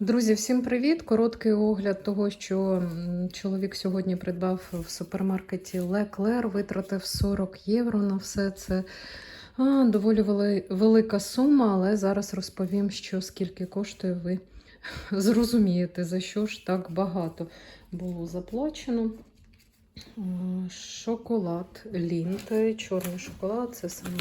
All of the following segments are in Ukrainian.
Друзі, всім привіт! Короткий огляд того, що чоловік сьогодні придбав в супермаркеті Леклер, витратив 40 євро на все це. А, доволі велика сума, але зараз розповім, що скільки коштує, ви зрозумієте, за що ж так багато було заплачено. Шоколад Лінт, чорний шоколад, це саме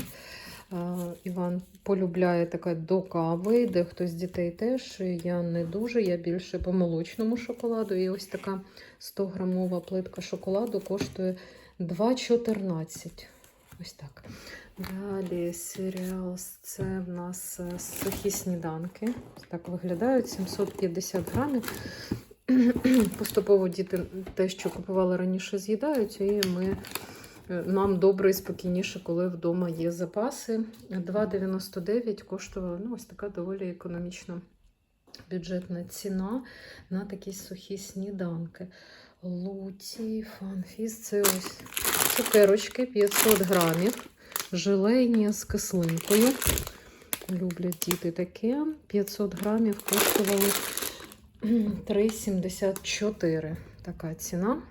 Іван полюбляє таке до кави, де хтось з дітей теж. Я не дуже, я більше по молочному шоколаду. І ось така 100-грамова плитка шоколаду коштує 2,14. Ось так. Далі серіал це в нас е, сухі сніданки. Так виглядають 750 грамів. Поступово діти те, що купували раніше, з'їдають, і ми Е, Нам добре і спокійніше, коли вдома є запаси. 2,99 коштувала ну, ось така доволі економічна бюджетна ціна на такі сухі сніданки. Луті, фанфіс, це ось цукерочки 500 грамів, желейні з кислинкою. Люблять діти таке. 500 грамів коштували 3,74. Така ціна.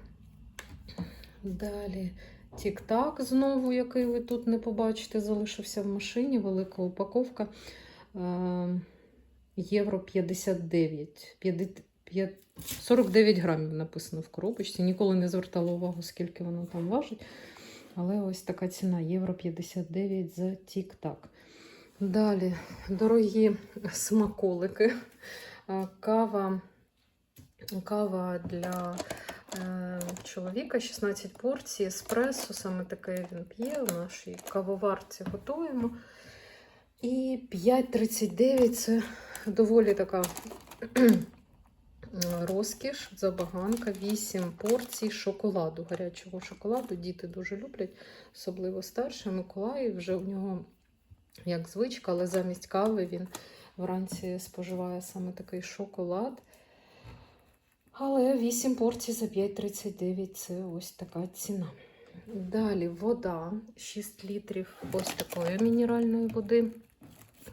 Далі Тік-так знову, який ви тут не побачите, залишився в машині. Велика упаковка. Е, Євро 59. 50 49 грамів написано в коробочці. Ніколи не звертала увагу, скільки воно там важить. Але ось така ціна євро 59 за тік-так. Далі дорогі смаколики. Е, Кава, кава для чоловіка 16 порцій еспресо, саме таке він п'є. У нашій кавоварці готуємо. І 5,39 це доволі така розкіш, забаганка, 8 порцій шоколаду, гарячого шоколаду. Діти дуже люблять, особливо старший Миколай. Вже у нього як звичка, але замість кави він вранці споживає саме такий шоколад. Але 8 порцій за 5,39 це ось така ціна. Далі вода 6 літрів ось такої мінеральної води.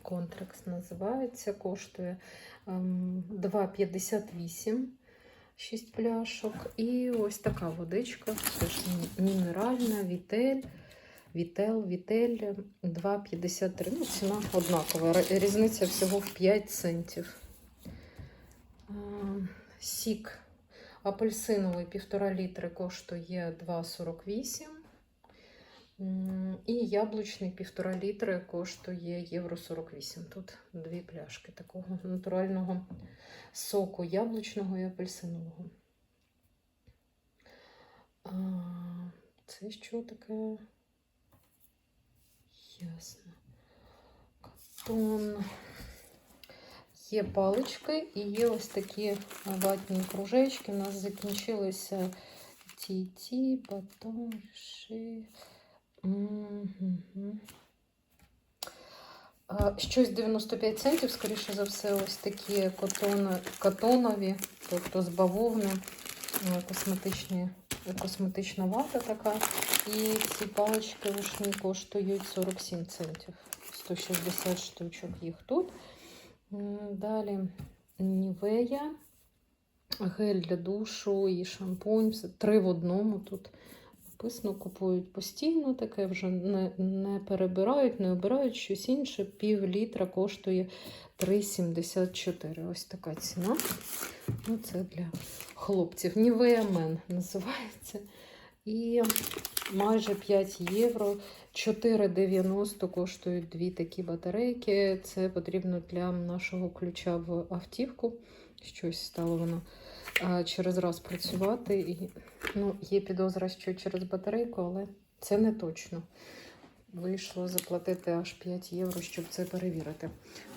Контракс називається, коштує ем, 2,58 6 пляшок. І ось така водичка, теж мі- мінеральна, вітель. Вітел, вітель 2,53. Ну, ціна однакова. Різниця всього в 5 центів. Сік апельсиновий 1,5 літри коштує 2,48. І яблучний 1,5 літри коштує євро 48. Тут дві пляшки такого натурального соку яблучного і апельсинового. А, Це що таке? Ясно. Катон. Є палички і є ось такі ватні кружечки. У нас закінчилися ті-ті, батон, ши. Щось 95 центів, скоріше за все, ось такі катонові, тобто з бавовни, косметична вата така. І ці палички вишні коштують 47 центів. 160 штучок їх тут. Далі Нівея, гель для душу і шампунь. Все Три в одному тут написано, купують постійно, таке вже не, не перебирають, не обирають щось інше. Пів літра коштує 3,74. Ось така ціна. Ну, це для хлопців. Нівея Мен називається. І майже 5 євро. 4,90 коштують дві такі батарейки. Це потрібно для нашого ключа в автівку. Щось стало воно через раз працювати. І, ну, є підозра, що через батарейку, але це не точно. Вийшло заплатити аж 5 євро, щоб це перевірити.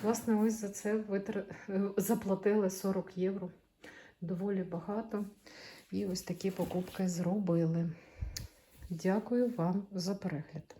Власне, ось за це витр... е, заплатили 40 євро. Доволі багато. І ось такі покупки зробили. Дякую вам за перегляд.